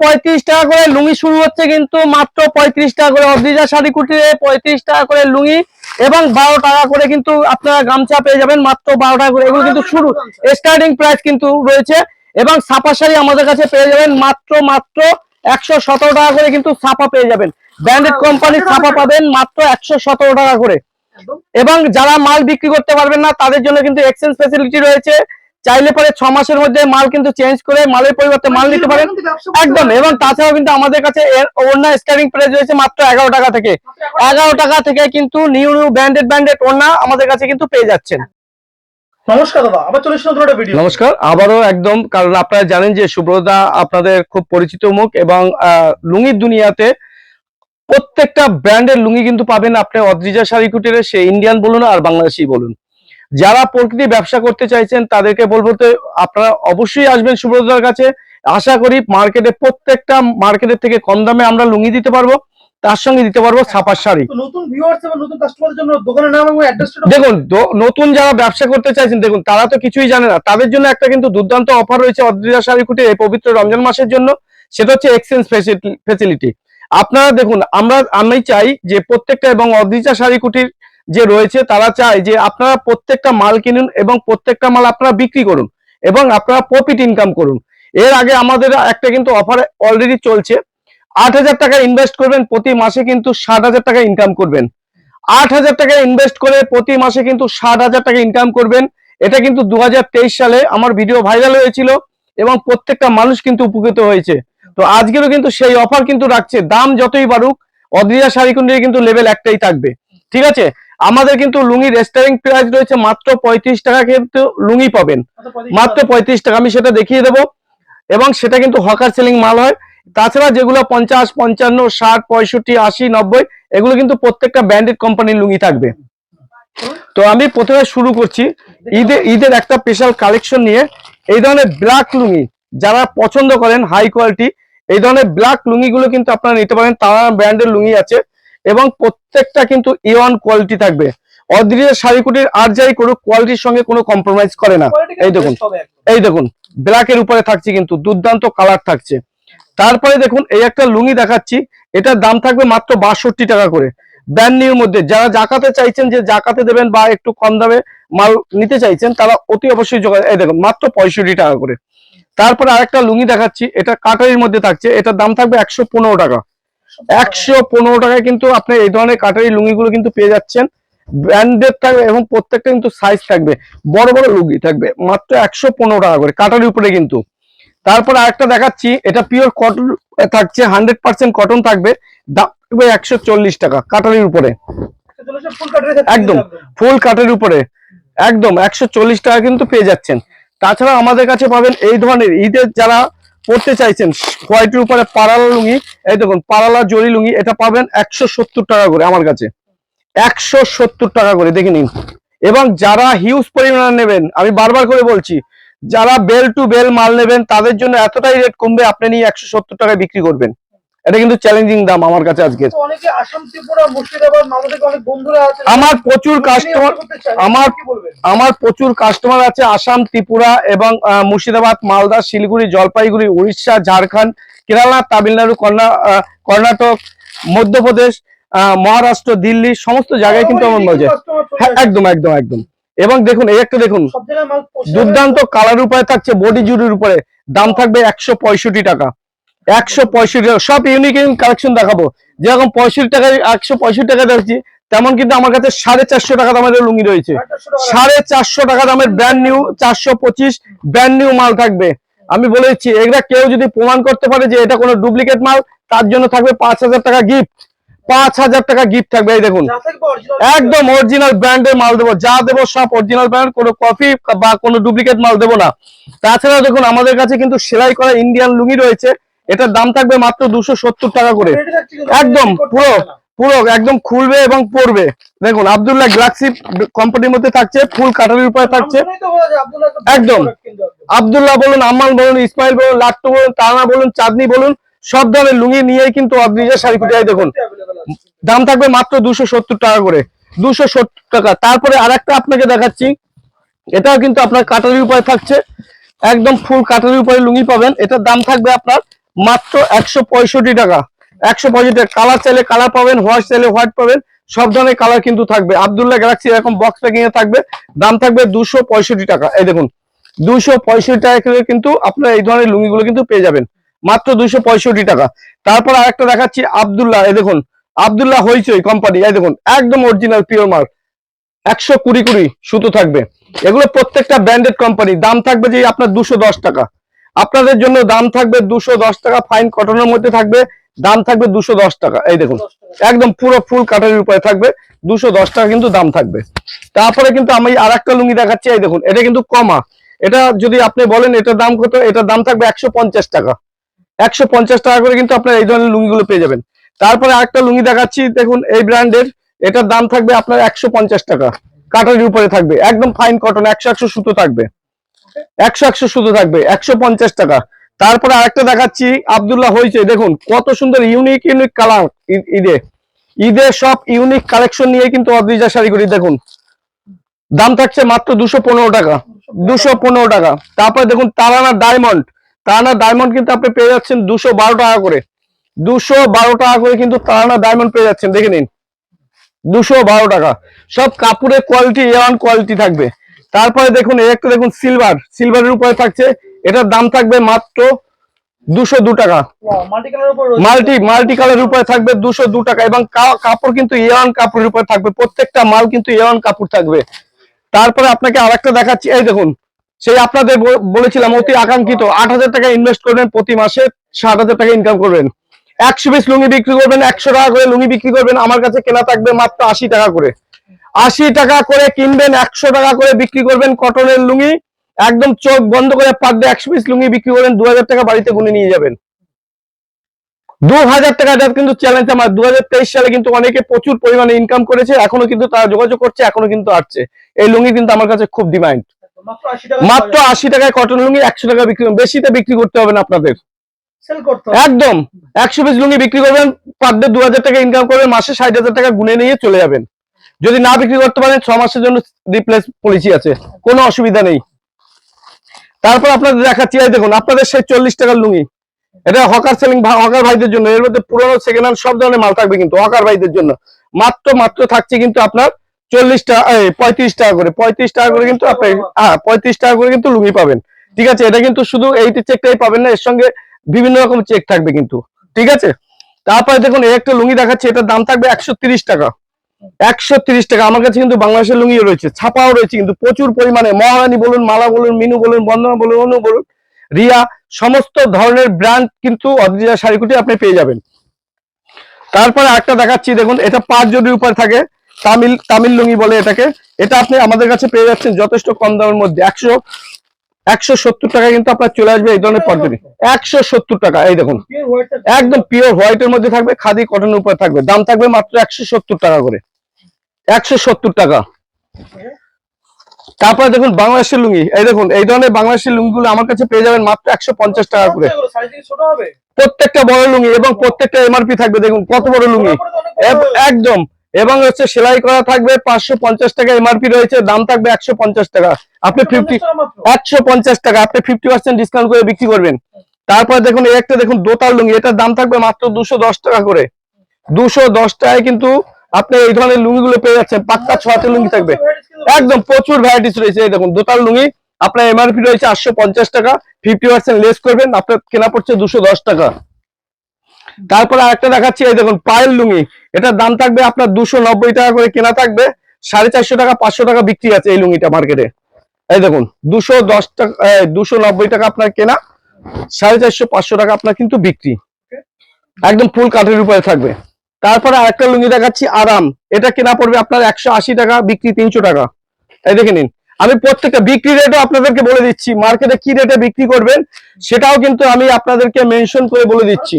পঁয়ত্রিশ টাকা করে লুঙ্গি শুরু হচ্ছে কিন্তু মাত্র পঁয়ত্রিশ টাকা করে। অদ্রিজা শাড়ি কুটিরে পঁয়ত্রিশ টাকা করে লুঙ্গি এবং বারো টাকা করে কিন্তু আপনারা গামছা পেয়ে যাবেন মাত্র বারো টাকা করে। এগুলো কিন্তু শুরু স্টার্টিং প্রাইস কিন্তু রয়েছে এবং ছাপা শাড়ি আমাদের কাছে পেয়ে যাবেন মাত্র মাত্র একশো সতেরো টাকা করে কিন্তু ছাপা পেয়ে যাবেন। ব্র্যান্ডেড কোম্পানির ছাপা পাবেন মাত্র একশো সতেরো টাকা করে। এবং যারা মাল বিক্রি করতে পারবেন না, তাদের জন্য কিন্তু এক্সচেঞ্জ ফেসিলিটি রয়েছে। চাইলে পরে ছ মাসের মধ্যে মাল কিন্তু চেঞ্জ করে মালের পরিবর্তে মাল নিতে পারেন। একদম এবং তাছাড়াও কিন্তু আমাদের কাছে এর অন্য স্টার্টিং প্রাইস রয়েছে মাত্র এগারো টাকা থেকে। এগারো টাকা থেকে কিন্তু নিউ নিউ ব্র্যান্ডেড ব্র্যান্ডেড ওড়না আমাদের কাছে কিন্তু পেয়ে যাচ্ছেন। নমস্কার দাদা আবার চলে এসেছি নতুন ভিডিও নমস্কার আবারও একদম কারণ আপনারা জানেন যে সুব্রতা আপনাদের খুব পরিচিত মুখ এবং লুঙ্গির দুনিয়াতে প্রত্যেকটা ব্র্যান্ডের লুঙ্গি কিন্তু পাবেন আপনি অদ্রিজা শাড়ি কুটিরে সে ইন্ডিয়ান বলুন আর বাংলাদেশি বলুন। যারা প্রকৃতি ব্যবসা করতে চাইছেন তাদেরকে বলব তো আপনারা অবশ্যই আসবেন সুব্রতার কাছে। আশা করি মার্কেটে প্রত্যেকটা মার্কেটের থেকে কম দামে আমরা লুঙ্গি দিতে পারব তার সঙ্গে দিতে পারব ছাপার শাড়ি। দেখুন নতুন যারা ব্যবসা করতে চাইছেন দেখুন তারা তো কিছুই জানে না। তাদের জন্য একটা কিন্তু দুর্দান্ত অফার রয়েছে অদ্রিজা শাড়িকুটে এই পবিত্র রমজান মাসের জন্য। সেটা হচ্ছে এক্সচেঞ্জ ফেসিলিটি আপনারা দেখুন আমরা আমি চাই যে প্রত্যেকটা এবং অদ্রিজা শাড়িকুটির যে রয়েছে তারা চায় যে আপনারা প্রত্যেকটা মাল কিনুন এবং প্রত্যেকটা মাল আপনারা বিক্রি করুন এবং আপনারা প্রফিট ইনকাম করুন। এর আগে আমাদের একটা কিন্তু অফার অলরেডি চলছে। আট হাজার টাকা ইনভেস্ট করবেন, প্রতি মাসে কিন্তু ষাট হাজার টাকা ইনকাম করবেন। আট হাজার টাকা ইনভেস্ট করে প্রতি মাসে কিন্তু ষাট হাজার টাকা ইনকাম করবেন। এটা কিন্তু দু হাজার তেইশ সালে আমার ভিডিও ভাইরাল হয়েছিল এবং প্রত্যেকটা মানুষ কিন্তু উপকৃত হয়েছে। তো আজকেরও কিন্তু সেই অফার কিন্তু রাখছে। দাম যতই বাড়ুক, অদ্রিজা শাড়িকুন্ডির কিন্তু লেভেল একটাই থাকবে। ঠিক আছে? আমাদের কিন্তু লুঙ্গি রেস্টারিং প্রাইস রয়েছে মাত্র পঁয়ত্রিশ টাকা কিন্তু লুঙ্গি পাবেন। মাত্র পঁয়ত্রিশ টাকা। আমি সেটা দেখিয়ে দেবো। এবং সেটা কিন্তু হকার সেলিং মাল হয়। তাছাড়া যেগুলো পঞ্চাশ পঞ্চান্ন ষাট পঁয়ষট্টি আশি নব্বই এগুলো কিন্তু প্রত্যেকটা ব্র্যান্ডেড কোম্পানির লুঙ্গি থাকবে। তো আমি প্রথমে শুরু করছি। ঈদে ঈদের একটা স্পেশাল কালেকশন নিয়ে এই ধরনের ব্ল্যাক লুঙ্গি যারা পছন্দ করেন হাই কোয়ালিটি এই ধরনের ব্ল্যাক লুঙ্গিগুলো কিন্তু আপনারা নিতে পারেন। তারা ব্র্যান্ডের লুঙ্গি আছে। এবং প্রত্যেকটা কিন্তু ইওয়ান কোয়ালিটি থাকবে। অদ্রিজা শাড়িকুটির আর যাই করুক কোয়ালিটির সঙ্গে কোনো কম্প্রোমাইজ করে না। এই দেখুন এই দেখুন ব্ল্যাক এর উপরে থাকছে কিন্তু দুর্দান্ত কালার থাকছে। তারপরে দেখুন এই একটা লুঙ্গি দেখাচ্ছি এটার দাম থাকবে মাত্র বাষট্টি টাকা করে। ব্র্যান্ড নিউর মধ্যে যারা জাকাতে চাইছেন যে জাকাতে দেবেন বা একটু কম দামে মাল নিতে চাইছেন তারা অতি অবশ্যই যোগাযোগ এই দেখুন মাত্র পঁয়ষট্টি টাকা করে। তারপরে আরেকটা লুঙ্গি দেখাচ্ছি এটা কাটারির মধ্যে থাকছে এটার দাম থাকবে একশো পনেরো টাকা। একশো পনেরো টাকায় কিন্তু আপনি এই ধরনের কাটারি লুঙ্গিগুলো কিন্তু পেয়ে যাচ্ছেন। ব্র্যান্ডেড থাকবে এবং প্রত্যেকটা কিন্তু সাইজ থাকবে। বড় বড় লুঙ্গি থাকবে। মাত্র একশো পনেরো টাকা করে কাটারির উপরে কিন্তু। তারপর আরেকটা দেখাচ্ছি, এটা পিওর কটন থাকছে হান্ড্রেড পার্সেন্ট কটন থাকবে। দাম থাকবে একশো চল্লিশ টাকা কাটারির উপরে। একদম ফুল কাটের উপরে। একদম, একশো চল্লিশ টাকা কিন্তু পেয়ে যাচ্ছেন। তাছাড়া আমাদের কাছে পাবেন এই ধরনের ঈদের যারা পড়তে চাইছেন, হোয়াইটের উপরে পাড়ালা লুঙ্গি, এই দেখুন পাড়ালা জরি লুঙ্গি, এটা পাবেন একশো সত্তর টাকা করে আমার কাছে। একশো সত্তর টাকা করে, দেখে নিন। এবং যারা হিউজ পরিমাণে নেবেন, আমি বারবার করে বলছি, যারা বেল টু বেল মাল নেবেন, তাদের জন্য এতটাই রেট কমবে, আপনি নিয়ে একশো সত্তর টাকায় বিক্রি করবেন। এটা কিন্তু চ্যালেঞ্জিং দাম আমার কাছে আজকে। অনেকে আসাম ত্রিপুরা মুর্শিদাবাদ মালদা অনেক বন্ধুরা আছে। আমার প্রচুর কাস্টমার আমার আমার প্রচুর কাস্টমার আছে আসাম ত্রিপুরা এবং মুর্শিদাবাদ মালদা শিলিগুড়ি জলপাইগুড়ি উড়িষ্যা ঝাড়খণ্ড কেরালা তামিলনাড়ু কর্ণাটক মধ্যপ্রদেশ আহ, মহারাষ্ট্র দিল্লি সমস্ত জায়গায় কিন্তু আমার মজা হ্যাঁ একদম একদম একদম। এবং দেখুন এই একটা দেখুন। দুর্দান্ত কালার উপরে থাকছে বডি জুড়ির উপরে। দাম থাকবে একশো পঁয়ষট্টি টাকা। একশো পঁয়ষট্টি টাকা, সব ইউনিক কালেকশন দেখাবো। যেরকম পঁয়ষট্টি টাকায় একশো পঁয়ষট্টি টাকা দেখছি তেমন কিন্তু আমার কাছে সাড়ে চারশো টাকা দামের লুঙ্গি রয়েছে। টাকা সাড়ে চারশো টাকা দামের ব্র্যান্ড নিউ চারশো পঁচিশ ব্র্যান্ড নিউ মাল থাকবে। আমি বলেছি এগুলা কেউ যদি প্রমাণ করতে পারে যে এটা কোনো ডুপ্লিকেট মাল, তার জন্য থাকবে পাঁচ হাজার টাকা গিফট পাঁচ হাজার টাকা গিফট থাকবে, এই দেখুন। একদম অরিজিনাল ব্র্যান্ডের মাল দেবো, যা দেবো সব অরিজিনাল ব্র্যান্ড কোনো কপি বা কোনো ডুপ্লিকেট মাল দেবো না। তাছাড়া দেখুন, আমাদের কাছে কিন্তু সেলাই করা ইন্ডিয়ান লুঙ্গি রয়েছে। এটার দাম থাকবে মাত্র দুশো সত্তর টাকা করে। একদম পুরো পুরো একদম খুলবে এবং পড়বে। দেখুন আব্দুল্লাহ গ্লাক্সি কোম্পানির মধ্যে থাকছে ফুল কাটারির উপরে থাকছে। একটা একদম। আব্দুল্লাহ বলুন আম্মান বলুন ইসমাইল বলুন লাট্টু বলুন তানা বলুন চাঁদনি বলুন সব ধরনের লুঙ্গি নিয়েই কিন্তু অদ্রিজা শাড়ি কুটিয়ায় দেখুন। দাম থাকবে মাত্র দুশো সত্তর টাকা করে। দুশো সত্তর টাকা। তারপরে আরেকটা আপনাকে দেখাচ্ছি। এটাও কিন্তু আপনার কাটারির উপরে থাকছে। একদম ফুল কাটারির উপরে লুঙ্গি পাবেন। এটার দাম থাকবে আপনার মাত্র একশো পঁয়ষট্টি টাকা। একশো পঁয়ষট্টি টাকা। কালার চাইলে কালার পাবেন হোয়াইট চাইলে হোয়াইট পাবেন, সব ধরনের কালার কিন্তু থাকবে। আবদুল্লাহ গ্যালাক্সি এরকম বক্স প্যাকিং এ থাকবে। দাম থাকবে দুশো টাকা। এই দেখুন, দুশো পঁয়ষট্টি টাকা কিন্তু আপনারা এই ধরনের লুঙ্গিগুলো কিন্তু পেয়ে যাবেন। মাত্র দুশো টাকা। তারপর আরেকটা দেখাচ্ছি আবদুল্লাহ। এই দেখুন, আবদুল্লাহ হইচই কোম্পানি এই দেখুন, একদম অরিজিনাল পিওর মাল একশো কুড়ি কুড়ি সুতো থাকবে। এগুলো প্রত্যেকটা ব্র্যান্ডেড কোম্পানি দাম থাকবে যে আপনার দশ টাকা। আপনাদের জন্য দাম থাকবে দুশো দশ টাকা ফাইন কটনের মধ্যে থাকবে, দাম থাকবে দুশো দশ টাকা। এই দেখুন, একদম পুরো ফুল কাটারির উপরে থাকবে, দুশো দশ টাকা কিন্তু দাম থাকবে। তারপরে কিন্তু আমি আর একটা লুঙ্গি দেখাচ্ছি, এই দেখুন, এটা কিন্তু কমা। এটা যদি আপনি বলেন এটার দাম কত, এটার দাম থাকবে একশো পঞ্চাশ টাকা। একশো পঞ্চাশ টাকা করে কিন্তু আপনার এই ধরনের লুঙ্গিগুলো পেয়ে যাবেন। তারপরে আরেকটা লুঙ্গি দেখাচ্ছি, দেখুন, এই ব্র্যান্ডের, এটার দাম থাকবে আপনার একশো পঞ্চাশ টাকা। কাটারির উপরে থাকবে, একদম ফাইন কটন একশো একশো সুতো থাকবে। একশো একশো শুধু থাকবে, একশো পঞ্চাশ টাকা। তারপরে আরেকটা দেখাচ্ছি, আবদুল্লাহ হয়েছে দেখুন, কত সুন্দর ইউনিক ইউনিক কালার ঈদে। ঈদের সব ইউনিক কালেকশন নিয়ে কিন্তু অদ্রিজা শাড়িগুলি দেখুন। দাম থাকছে মাত্র দুশো পনেরো টাকা, দুশো পনেরো টাকা। তারপরে দেখুন, তারানা ডায়মন্ড তারানা ডায়মন্ড কিন্তু আপনি পেয়ে যাচ্ছেন দুশো বারো টাকা করে। দুশো বারো টাকা করে কিন্তু তারানা ডায়মন্ড পেয়ে যাচ্ছেন, দেখে নিন। দুশো বারো টাকা। সব কাপড়ের কোয়ালিটি এ কোয়ালিটি থাকবে। তারপরে দেখুন এই একটা দেখুন সিলভার সিলভারের উপরে থাকছে। এটার দাম থাকবে মাত্র দুশো দু টাকা। মাল্টি কালার উপর মাল্টি মাল্টি কালার উপরে থাকবে দুশো দু টাকা এবং কাপড় কিন্তু ইয়ান কাপড়ের উপরে থাকবে। প্রত্যেকটা মাল কিন্তু ইয়ান কাপড় থাকবে। তারপরে আপনাকে আর একটা দেখাচ্ছি। এই দেখুন সেই আপনাদের বলেছিলাম অতি আকাঙ্ক্ষিত। আট হাজার টাকা ইনভেস্ট করবেন প্রতি মাসে ষাট হাজার টাকা ইনকাম করবেন। একশো পিস লুঙ্গি বিক্রি করবেন একশো টাকা করে লুঙ্গি বিক্রি করবেন। আমার কাছে কেনা থাকবে মাত্র আশি টাকা করে। আশি টাকা করে কিনবেন একশো টাকা করে বিক্রি করবেন কটনের লুঙ্গি। একদম চোখ বন্ধ করে পার ডে একশো পিস লুঙ্গি বিক্রি করবেন দু হাজার টাকা বাড়িতে গুনে নিয়ে যাবেন। দু হাজার টাকা এটা কিন্তু চ্যালেঞ্জ আমার। দু হাজার তেইশ সালে কিন্তু অনেকে প্রচুর পরিমাণে ইনকাম করেছে এখনও কিন্তু তারা যোগাযোগ করছে এখনও কিন্তু আসছে। এই লুঙ্গি কিন্তু আমার কাছে খুব ডিমান্ড মাত্র আশি টাকায় কটন লুঙ্গি একশো টাকা বিক্রি বেশিতে বিক্রি করতে হবে না আপনাদের। একদম। একশো পিস লুঙ্গি বিক্রি করবেন পার ডে দু হাজার টাকা ইনকাম করবেন মাসে ষাট হাজার টাকা গুনে নিয়ে চলে যাবেন। যদি না বিক্রি করতে পারেন, ছ মাসের জন্য রিপ্লেস পলিসি আছে। কোনো অসুবিধা নেই। তারপর আপনাদের দেখাচ্ছি, এই দেখুন, আপনাদের সেই চল্লিশ টাকার লুঙ্গি। এটা হকার সেলিং হকার ভাইদের জন্য। এর মধ্যে পুরোনো সেকেন্ড হ্যান্ড সব ধরনের মাল থাকবে কিন্তু হকার ভাইদের জন্য। মাত্র মাত্র থাকছে কিন্তু আপনার চল্লিশ টাকা পঁয়ত্রিশ টাকা করে। পঁয়ত্রিশ টাকা করে কিন্তু আপনি হ্যাঁ পঁয়ত্রিশ টাকা করে কিন্তু লুঙ্গি পাবেন। ঠিক আছে, এটা কিন্তু শুধু এইটি চেকটাই পাবেন না, এর সঙ্গে বিভিন্ন রকম চেক থাকবে কিন্তু। ঠিক আছে? তারপরে দেখুন একটা লুঙ্গি দেখাচ্ছে, এটার দাম থাকবে একশো টাকা। একশো তিরিশ টাকা। আমার কাছে কিন্তু বাংলাদেশের লুঙ্গি রয়েছে ছাপাও রয়েছে কিন্তু প্রচুর পরিমাণে। মহারানী বলুন মালা বলুন মিনু বলুন বন্দনা বলুন অনু বলুন রিয়া সমস্ত ধরনের ব্র্যান্ড কিন্তু অদ্রিজা শাড়িকুটি আপনি পেয়ে যাবেন। তারপরে একটা দেখাচ্ছি দেখুন এটা পাঁচ জডির উপর থাকে তামিল তামিল লুঙ্গি বলে এটাকে। এটা আপনি আমাদের কাছে পেয়ে যাচ্ছেন যথেষ্ট কম দামের মধ্যে। একশো একশো সত্তর টাকা কিন্তু আপনার চলে আসবে এই ধরনের পদ্ধতি। একশো সত্তর টাকা এই দেখুন একদম পিওর হোয়াইটের মধ্যে থাকবে খাদি কটনের উপরে থাকবে। দাম থাকবে মাত্র একশো সত্তর টাকা করে। একশো সত্তর টাকা। তারপরে দেখুন বাংলাদেশের লুঙ্গি। এই দেখুন এই ধরনের বাংলাদেশের লুঙ্গিগুলো আমার কাছে পেয়ে যাবেন মাত্র একশো পঞ্চাশ টাকা করে? প্রত্যেকটা বড় লুঙ্গি এবং প্রত্যেকটা এমআরপি থাকবে দেখুন কত বড় লুঙ্গি। একদম। এবং হচ্ছে সেলাই করা থাকবে পাঁচশো পঞ্চাশ টাকা এমআরপি রয়েছে দাম থাকবে একশো পঞ্চাশ টাকা। আপনি ফিফটি একশো পঞ্চাশ টাকা আপনি ফিফটি পার্সেন্ট ডিসকাউন্ট করে বিক্রি করবেন। তারপরে দেখুন এই একটা দেখুন দোতার লুঙ্গি এটার দাম থাকবে মাত্র দুশো দশ টাকা করে। দুশো দশ টাকায় কিন্তু আপনি এই ধরনের লুঙ্গিগুলো পেয়ে যাচ্ছেন, পাক্কা ছ হাতের লুঙ্গি থাকবে। একদম প্রচুর ভ্যারাইটিস রয়েছে, এই দেখুন দোতার লুঙ্গি, আপনার এমআরপি রয়েছে আটশো পঞ্চাশ টাকা ফিফটি পার্সেন্ট লেস করবেন, আপনার কেনা পড়ছে দুশো দশ টাকা। তারপরে আরেকটা দেখাচ্ছি, এই দেখুন, পায়েল লুঙ্গি, এটার দাম থাকবে আপনার দুশো নব্বই টাকা করে কেনা থাকবে, সাড়ে চারশো টাকা, পাঁচশো টাকা বিক্রি আছে এই লুঙ্গিটা মার্কেটে। এই দেখুন, দুশো দশ টাকা দুশো নব্বই টাকা আপনার কেনা, সাড়ে চারশো পাঁচশো টাকা আপনার কিন্তু বিক্রি। একদম ফুল কাঠের উপরে থাকবে। তারপরে আরেকটা লুঙ্গি দেখাচ্ছি, আরাম। এটা কেনা পড়বে আপনার একশো আশি টাকা, বিক্রি তিনশো টাকা। এই দেখে নিন। আমি প্রত্যেকটা বিক্রি রেটও আপনাদেরকে বলে দিচ্ছি, মার্কেটে কি রেটে বিক্রি করবেন সেটাও কিন্তু আমি আপনাদেরকে মেনশন করে বলে দিচ্ছি।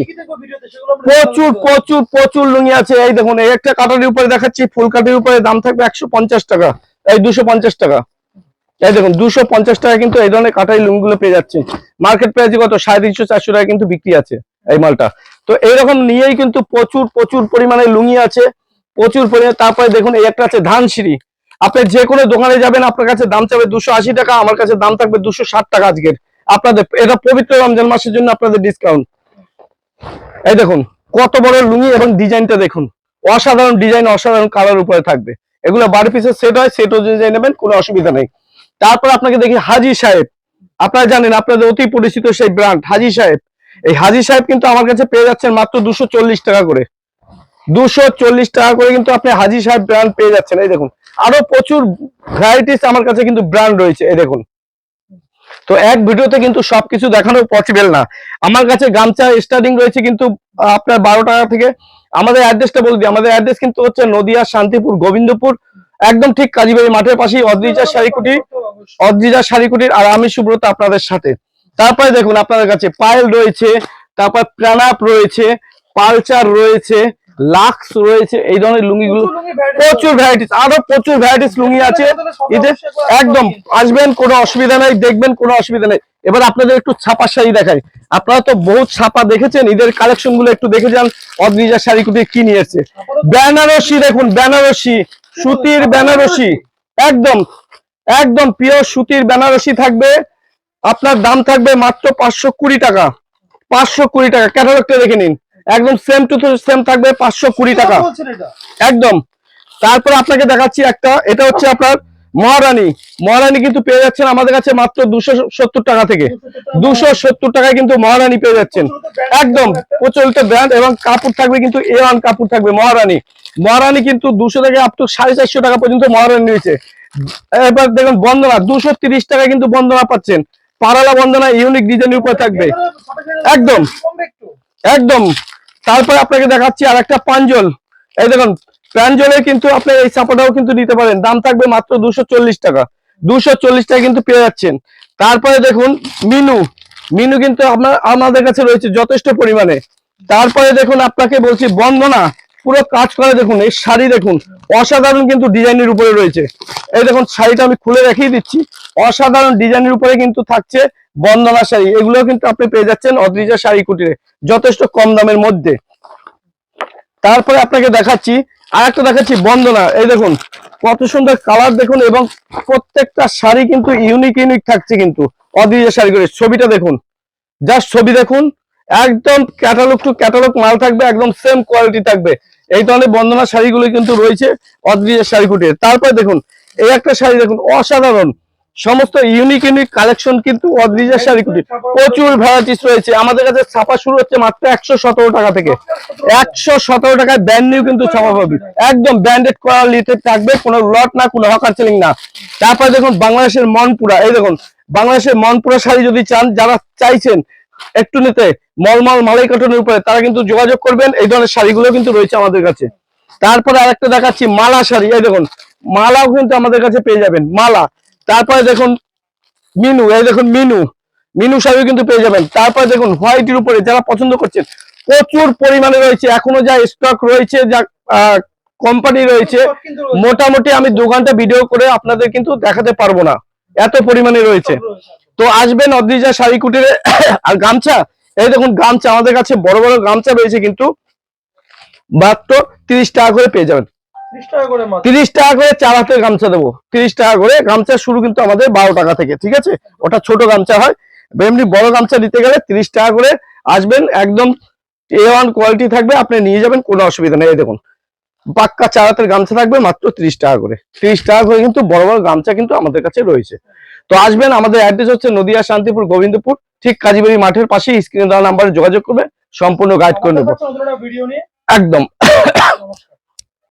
প্রচুর প্রচুর প্রচুর লুঙ্গি আছে। এই দেখুন, এই একটা কাটারির উপরে দেখাচ্ছি, ফুল কাটির উপরে দাম থাকবে একশো পঞ্চাশ টাকা, এই দুশো টাকা। এই দেখুন, দুশো পঞ্চাশ টাকা কিন্তু এই ধরনের কাটারি লুঙ্গিগুলো পেয়ে যাচ্ছে মার্কেট প্রাইস কত? সাড়ে তিনশো, চারশো টাকা কিন্তু বিক্রি আছে এই মালটা। তো এইরকম নিয়েই কিন্তু প্রচুর প্রচুর পরিমাণে লুঙ্গি আছে, প্রচুর পরিমাণে। তারপরে দেখুন, এই একটা আছে ধানসিঁড়ি। আপনি যে কোনো দোকানে যাবেন, আপনার কাছে দাম চাবে দুশো আশি টাকা, আমার কাছে দাম থাকবে দুশো ষাট টাকা আজকের। আপনাদের, এটা পবিত্র রমজান মাসের জন্য আপনাদের ডিসকাউন্ট এই দেখুন, কত বড় লুঙ্গি এবং ডিজাইনটা দেখুন। অসাধারণ ডিজাইন, অসাধারণ কালার উপরে থাকবে। এগুলো বারো পিসের সেট হয় সেট অনুযায়ী নেবেন, কোনো অসুবিধা নেই। তারপর আপনাকে দেখি হাজি সাহেব। আপনারা জানেন, আপনাদের অতি পরিচিত সেই ব্র্যান্ড হাজি সাহেব। এই হাজি সাহেব কিন্তু আমার কাছে পেয়ে যাচ্ছেন মাত্র দুশো টাকা করে। দুশো টাকা করে কিন্তু আপনি হাজি সাহেব ব্র্যান্ড পেয়ে যাচ্ছেন। এই দেখুন, আরও প্রচুর ভ্যারাইটিস আমার কাছে কিন্তু ব্র্যান্ড রয়েছে, এই দেখুন। তো এক ভিডিওতে কিন্তু সবকিছু দেখানো পসিবল না। আমার কাছে গামছা স্টার্টিং রয়েছে কিন্তু আপনার বারো টাকা থেকে। আমাদের অ্যাড্রেসটা বলে দিই, আমাদের অ্যাড্রেস কিন্তু হচ্ছে নদিয়া, শান্তিপুর, গোবিন্দপুর, একদম ঠিক কাজীবাড়ি মাঠের পাশেই অদ্রিজা শাড়িকুটি, অদ্রিজা শাড়িকুটির, আর আমি সুব্রত আপনাদের সাথে। তারপরে দেখুন আপনাদের কাছে পায়েল রয়েছে তারপর প্রাণাপ রয়েছে পালচার রয়েছে লাক্স রয়েছে এই ধরনের লুঙ্গিগুলো প্রচুর ভ্যারাইটিস আরও প্রচুর ভ্যারাইটিস লুঙ্গি আছে। ঈদে একদম আসবেন কোনো অসুবিধা নেই দেখবেন কোনো অসুবিধা নেই। এবার আপনাদের একটু ছাপা শাড়ি দেখাই। আপনারা তো বহুত ছাপা দেখেছেন ঈদের কালেকশনগুলো একটু দেখে যান অদ্রিজা শাড়ি কুটি কি নিয়েছে বেনারসি দেখুন বেনারসি সুতির বেনারসি একদম একদম পিওর সুতির বেনারসি থাকবে। আপনার দাম থাকবে মাত্র পাঁচশো কুড়ি টাকা। পাঁচশো কুড়ি টাকা। ক্যাটালগটা দেখে নিন। একদম সেম টু সেম থাকবে পাঁচশো কুড়ি টাকা। একদম। তারপর আপনাকে দেখাচ্ছি একটা। এটা হচ্ছে আপনার মহারানী। মহারানী কিন্তু পেয়ে যাচ্ছেন আমাদের কাছে মাত্র দুশো সত্তর টাকা থেকে। দুশো সত্তর টাকায় কিন্তু মহারানী পেয়ে যাচ্ছেন। একদম। প্রচলিত ব্র্যান্ড এবং কাপড় থাকবে কিন্তু এ ওয়ান কাপড় থাকবে মহারানী। মহারানী কিন্তু দুশো থেকে আপ টু সাড়ে চারশো টাকা পর্যন্ত মহারানী রয়েছে এবার দেখুন বন্দনা দুশো তিরিশ টাকায় কিন্তু বন্দনা পাচ্ছেন। পারালা বন্দনা ইউনিক ডিজাইনের উপর থাকবে। একদম। একদম। তারপরে আপনাকে দেখাচ্ছি আর একটা পাঞ্জল। এই দেখুন প্রাঞ্জলের কিন্তু আপনি এই চাপাটাও কিন্তু নিতে পারেন। দাম থাকবে মাত্র দুশো টাকা। দুশো টাকা কিন্তু পেয়ে যাচ্ছেন। তারপরে দেখুন, মিনু। মিনু কিন্তু আপনার আমাদের কাছে রয়েছে যথেষ্ট পরিমাণে। তারপরে দেখুন, আপনাকে বলছি বন্দনা। পুরো কাজ করে দেখুন, এই শাড়ি দেখুন। অসাধারণ কিন্তু ডিজাইনের উপরে রয়েছে। এই দেখুন, শাড়িটা আমি খুলে রেখেই দিচ্ছি। অসাধারণ ডিজাইনের উপরে কিন্তু থাকছে বন্দনা শাড়ি। এগুলো কিন্তু আপনি পেয়ে যাচ্ছেন অদ্রিজা শাড়ি কুটিরে, যথেষ্ট কম দামের মধ্যে। তারপরে আপনাকে দেখাচ্ছি আর একটা দেখাচ্ছি বন্দনা। এই দেখুন, কত সুন্দর কালার দেখুন এবং প্রত্যেকটা শাড়ি কিন্তু ইউনিক ইউনিক থাকছে কিন্তু অদ্রিজা শাড়ি করে ছবিটা দেখুন জাস্ট ছবি দেখুন, একদম ক্যাটালগ টু ক্যাটালগ মাল থাকবে, একদম সেম কোয়ালিটি থাকবে। এই ধরনের বন্দনা শাড়িগুলো কিন্তু রয়েছে অদ্রিজা শাড়ি কুটির। তারপরে দেখুন, এই একটা শাড়ি দেখুন, অসাধারণ। সমস্ত ইউনিক ইউনিক কালেকশন কিন্তু অদ্রিজের শাড়ি কুটির। প্রচুর ভ্যারাইটিস রয়েছে। আমাদের কাছে ছাপা শুরু হচ্ছে মাত্র একশো সতেরো টাকা থেকে। একশো সতেরো টাকায় ব্র্যান্ড নিউ কিন্তু ছাপা পাবে। একদম ব্র্যান্ডেড কোয়ালিটি থাকবে, কোনো লট না, কোনো হকার সেলিং না। তারপরে দেখুন, বাংলাদেশের মনপুরা। এই দেখুন, বাংলাদেশের মনপুরা শাড়ি যদি চান, যারা চাইছেন একটু নিতে। মলমল মালাই কটনের উপরে তারা কিন্তু যোগাযোগ করবেন এই ধরনের শাড়িগুলো কিন্তু রয়েছে আমাদের কাছে। তারপরে আরেকটা দেখাচ্ছি মালা শাড়ি। এই দেখুন মালাও কিন্তু আমাদের কাছে পেয়ে যাবেন মালা। তারপরে দেখুন মিনু এই দেখুন মিনু। মিনু শাড়ি কিন্তু পেয়ে যাবেন। তারপরে দেখুন হোয়াইটের উপরে যারা পছন্দ করছেন প্রচুর পরিমাণে রয়েছে। এখনও যা স্টক রয়েছে যা কোম্পানি রয়েছে মোটামুটি আমি দু ঘণ্টা ভিডিও করে আপনাদের কিন্তু দেখাতে পারব না। এত পরিমাণে রয়েছে। তো আসবেন অদ্রিজা শাড়ি কুটিরে। আর গামছা এই দেখুন গামছা আমাদের কাছে বড় বড় গামছা রয়েছে কিন্তু মাত্র তিরিশ টাকা করে পেয়ে যাবেন। 30 টাকা করে মাত্র। তিরিশ টাকা করে চার হাতের গামছা দেবো। তিরিশ টাকা করে গামছা শুরু কিন্তু আমাদের বারো টাকা থেকে ঠিক আছে? ওটা ছোট গামছা হয়। এমনি বড় গামছা নিতে গেলে তিরিশ টাকা করে আসবেন একদম এ ওয়ান কোয়ালিটি থাকবে আপনি নিয়ে যাবেন কোনো অসুবিধা নেই। এই দেখুন পাক্কা চার হাতের গামছা থাকবে মাত্র তিরিশ টাকা করে। তিরিশ টাকা করে কিন্তু বড় বড় গামছা কিন্তু আমাদের কাছে রয়েছে। তো আসবেন আমাদের অ্যাড্রেস হচ্ছে নদিয়া শান্তিপুর গোবিন্দপুর ঠিক কাজীবাড়ি মাঠের পাশে স্ক্রিনে দেওয়া নাম্বারে যোগাযোগ করবে সম্পূর্ণ গাইড করে নেব। একদম।